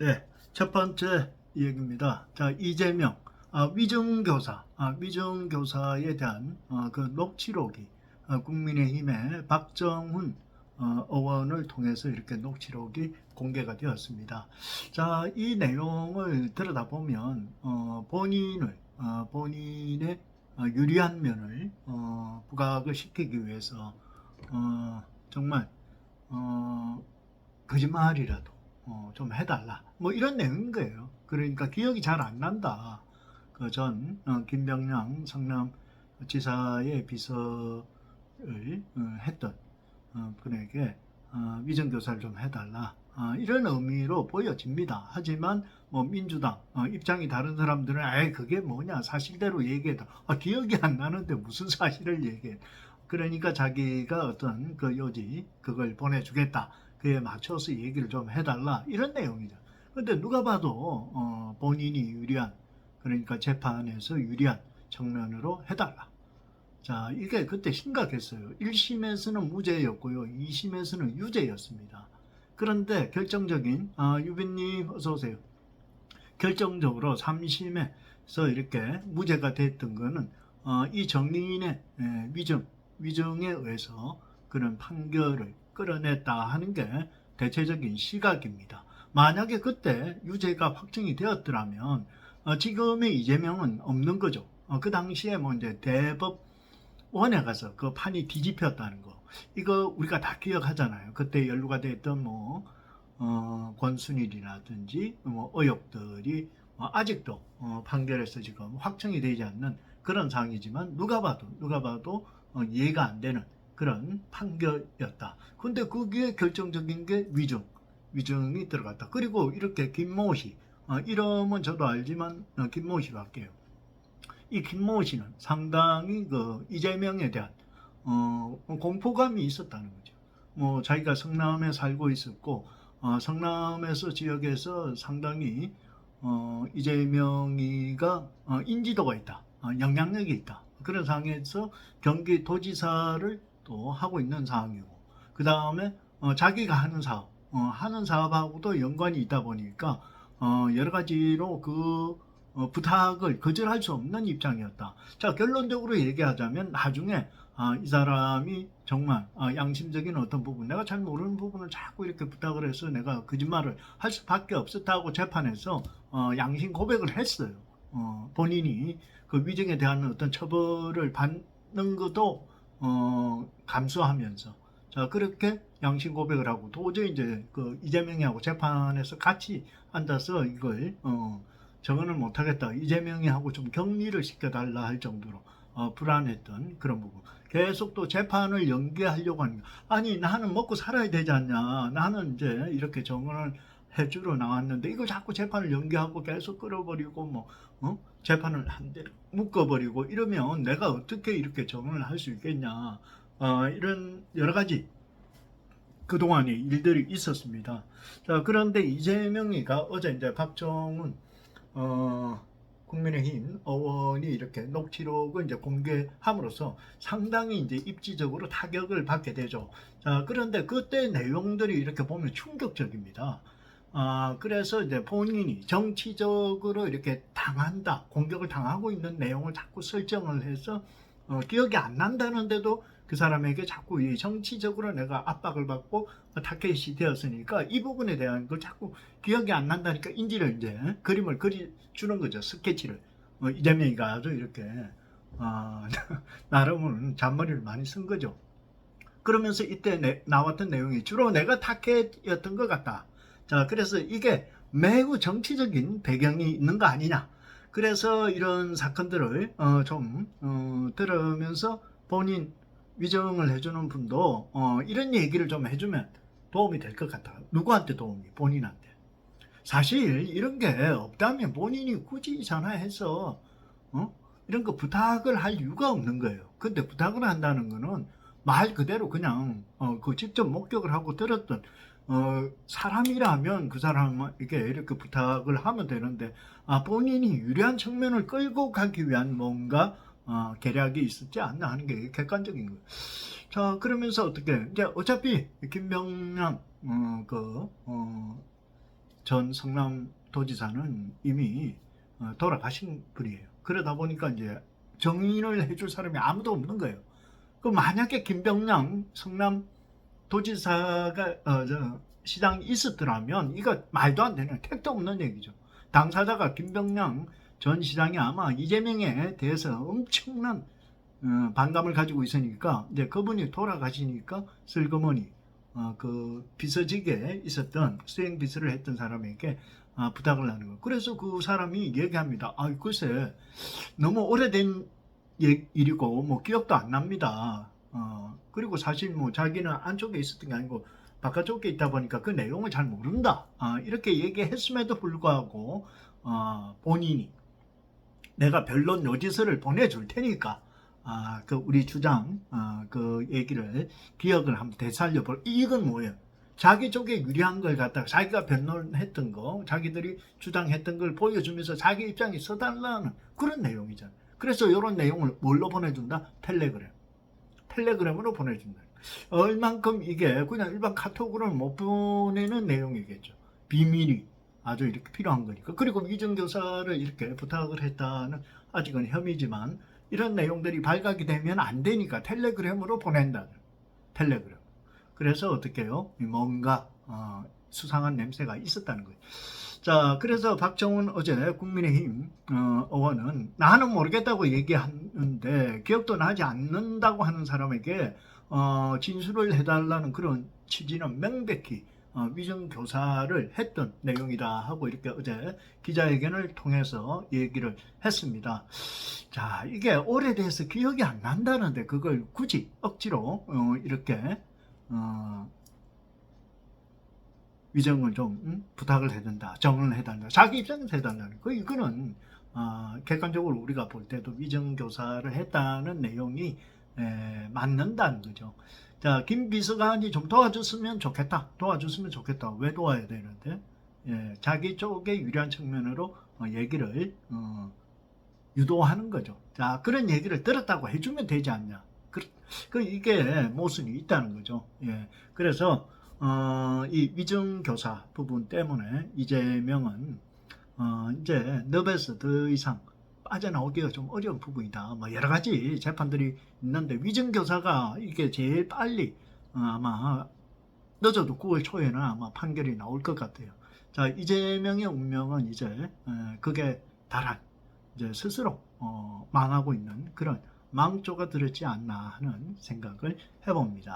네, 첫 번째 얘기입니다. 자, 이재명 아, 위증교사, 아, 위증교사에 대한 어, 그 녹취록이 어, 국민의힘의 박정훈 어, 의원을 통해서 이렇게 녹취록이 공개가 되었습니다. 자, 이 내용을 들여다보면 어, 본인을 어, 본인의 어, 유리한 면을 어, 부각을 시키기 위해서 어, 정말 어, 거짓말이라도 어, 좀 해달라. 뭐 이런 내용인 거예요. 그러니까 기억이 잘 안 난다. 그전 어, 김병량 성남 지사의 비서를 어, 했던 어, 분에게 어, 위정 교사를 좀 해달라. 어, 이런 의미로 보여집니다. 하지만 뭐 민주당 어, 입장이 다른 사람들은 에 그게 뭐냐 사실대로 얘기해도 아, 기억이 안 나는데 무슨 사실을 얘기해. 그러니까 자기가 어떤 그 요지 그걸 보내주겠다. 그에 맞춰서 얘기를 좀 해달라 이런 내용이죠. 근데 누가 봐도 어, 본인이 유리한 그러니까 재판에서 유리한 측면으로 해달라. 자 이게 그때 심각했어요. 1심에서는 무죄였고요. 2심에서는 유죄였습니다. 그런데 결정적인 아, 유빈님 어서 오세요. 결정적으로 3심에서 이렇게 무죄가 됐던 거는 어, 이 정의인의 에, 위증 위증에 의해서 그런 판결을 끌어냈다 하는 게 대체적인 시각입니다. 만약에 그때 유죄가 확정이 되었더라면 어, 지금의 이재명은 없는 거죠. 어, 그 당시에 뭐 이제 대법원에 가서 그 판이 뒤집혔다는 거 이거 우리가 다 기억하잖아요. 그때 연루가 됐던 뭐 어, 권순일이라든지 뭐 의혹들이 어, 아직도 어, 판결에서 지금 확정이 되지 않는 그런 상황이지만 누가 봐도 누가 봐도 어, 이해가 안 되는 그런 판결이었다. 근데 거기에 결정적인 게 위증, 위증이 들어갔다. 그리고 이렇게 김모 씨, 어, 이름은 저도 알지만 어, 김모 씨로 할게요. 이 김모 씨는 상당히 그 이재명에 대한 어, 공포감이 있었다는 거죠. 뭐 자기가 성남에 살고 있었고 어, 성남에서 지역에서 상당히 어, 이재명이가 어, 인지도가 있다, 어, 영향력이 있다. 그런 상황에서 경기도지사를 또 하고 있는 상황이고 그 다음에 어, 자기가 하는 사업 어, 하는 사업하고도 연관이 있다 보니까 어, 여러 가지로 그 어, 부탁을 거절할 수 없는 입장이었다. 자 결론적으로 얘기하자면 나중에 아, 이 사람이 정말 아, 양심적인 어떤 부분 내가 잘 모르는 부분을 자꾸 이렇게 부탁을 해서 내가 거짓말을 할 수밖에 없었다고 재판에서 어, 양심 고백을 했어요. 어, 본인이 그 위증에 대한 어떤 처벌을 받는 것도 어, 감수하면서. 자 그렇게 양심 고백을 하고 도저히 이제 그 이재명이하고 재판에서 같이 앉아서 이걸 어, 정언을 못하겠다. 이재명이 하고 좀 격리를 시켜달라 할 정도로 어, 불안했던 그런 부분. 계속 또 재판을 연기하려고 하는 거. 아니 나는 먹고 살아야 되지 않냐. 나는 이제 이렇게 정언을 해주러 나왔는데 이걸 자꾸 재판을 연기하고 계속 끌어버리고 뭐 어? 재판을 한 대 묶어버리고 이러면 내가 어떻게 이렇게 정언을 할 수 있겠냐 어, 이런 여러 가지 그동안의 일들이 있었습니다. 자 그런데 이재명이가 어제 이제 박정훈 어, 국민의힘 의원이 이렇게 녹취록을 이제 공개함으로써 상당히 이제 입지적으로 타격을 받게 되죠. 자 그런데 그때 내용들이 이렇게 보면 충격적입니다. 아, 그래서 이제 본인이 정치적으로 이렇게 당한다, 공격을 당하고 있는 내용을 자꾸 설정을 해서 어, 기억이 안 난다는데도 그 사람에게 자꾸 이 정치적으로 내가 압박을 받고 타켓이 되었으니까 이 부분에 대한 걸 자꾸 기억이 안 난다니까 인지를 이제 그림을 그리 주는 거죠 스케치를 어, 이재명이가 아주 이렇게 아, 나름은 잔머리를 많이 쓴 거죠. 그러면서 이때 내- 나왔던 내용이 주로 내가 타켓이었던 것 같다. 자, 그래서 이게 매우 정치적인 배경이 있는 거 아니냐. 그래서 이런 사건들을 어, 좀 어, 들으면서 본인 위정을 해주는 분도 어, 이런 얘기를 좀 해주면 도움이 될 것 같아요. 누구한테 도움이? 본인한테. 사실 이런 게 없다면 본인이 굳이 전화해서 어? 이런 거 부탁을 할 이유가 없는 거예요. 근데 부탁을 한다는 거는 말 그대로 그냥 어, 그 직접 목격을 하고 들었던 어, 사람이라면 그 사람에게 이렇게 부탁을 하면 되는데 아, 본인이 유리한 측면을 끌고 가기 위한 뭔가 어, 계략이 있었지 않나 하는 게 객관적인 거예요. 자 그러면서 어떻게 이제 어차피 김병남 어, 그 어, 전 성남도지사는 이미 어, 돌아가신 분이에요. 그러다 보니까 이제 정인을 해줄 사람이 아무도 없는 거예요. 그 만약에 김병량 성남 도지사가 어, 저, 시장이 있었더라면 이거 말도 안 되는 택도 없는 얘기죠. 당사자가 김병량 전 시장이 아마 이재명에 대해서 엄청난 어, 반감을 가지고 있으니까 이제 그분이 돌아가시니까 슬그머니 어, 그 비서직에 있었던 수행 비서를 했던 사람에게 아, 부탁을 하는 거. 그래서 그 사람이 얘기합니다. 아, 글쎄 너무 오래된 예- 일이고 뭐 기억도 안 납니다. 어, 그리고 사실 뭐 자기는 안쪽에 있었던 게 아니고 바깥쪽에 있다 보니까 그 내용을 잘 모른다. 아, 이렇게 얘기했음에도 불구하고 어, 본인이 내가 변론 노지서를 보내줄 테니까 아, 그 우리 주장 아, 그 얘기를 기억을 한번 되살려 볼. 이건 뭐예요? 자기 쪽에 유리한 걸 갖다가 자기가 변론했던 거, 자기들이 주장했던 걸 보여주면서 자기 입장에 서달라는 그런 내용이잖아요. 그래서 이런 내용을 뭘로 보내준다? 텔레그램. 텔레그램으로 보내준다. 얼만큼 이게 그냥 일반 카톡으로는 못 보내는 내용이겠죠. 비밀이 아주 이렇게 필요한 거니까. 그리고 위정교사를 이렇게 부탁을 했다는 아직은 혐의지만 이런 내용들이 발각이 되면 안 되니까 텔레그램으로 보낸다. 텔레그램. 그래서 어떻게 해요? 뭔가 어, 수상한 냄새가 있었다는 거예요. 자, 그래서 박정훈 어제 국민의힘 어, 의원은 나는 모르겠다고 얘기하는데 기억도 나지 않는다고 하는 사람에게 어, 진술을 해달라는 그런 취지는 명백히 어, 위정교사를 했던 내용이다 하고 이렇게 어제 기자회견을 통해서 얘기를 했습니다. 자, 이게 오래돼서 기억이 안 난다는데 그걸 굳이 억지로 어, 이렇게 어, 위정을 좀 음, 부탁을 해준다, 정을 해달라, 자기 입장에서 해달라는 거 이거는 어, 객관적으로 우리가 볼 때도 위정 교사를 했다는 내용이 에, 맞는다는 거죠. 자, 김 비서관이 좀 도와줬으면 좋겠다, 도와줬으면 좋겠다. 왜 도와야 되는데? 예, 자기 쪽에 유리한 측면으로 어, 얘기를 어, 유도하는 거죠. 자, 그런 얘기를 들었다고 해주면 되지 않냐. 그, 그 이게 모순이 있다는 거죠. 예, 그래서 어, 이 위증교사 부분 때문에 이재명은 어, 이제 늪에서 더 이상 빠져나오기가 좀 어려운 부분이다. 뭐 여러 가지 재판들이 있는데 위증교사가 이게 제일 빨리 어, 아마 늦어도 9월 초에는 아마 판결이 나올 것 같아요. 자 이재명의 운명은 이제 에, 그게 달한 이제 스스로 어, 망하고 있는 그런 망조가 들었지 않나 하는 생각을 해봅니다.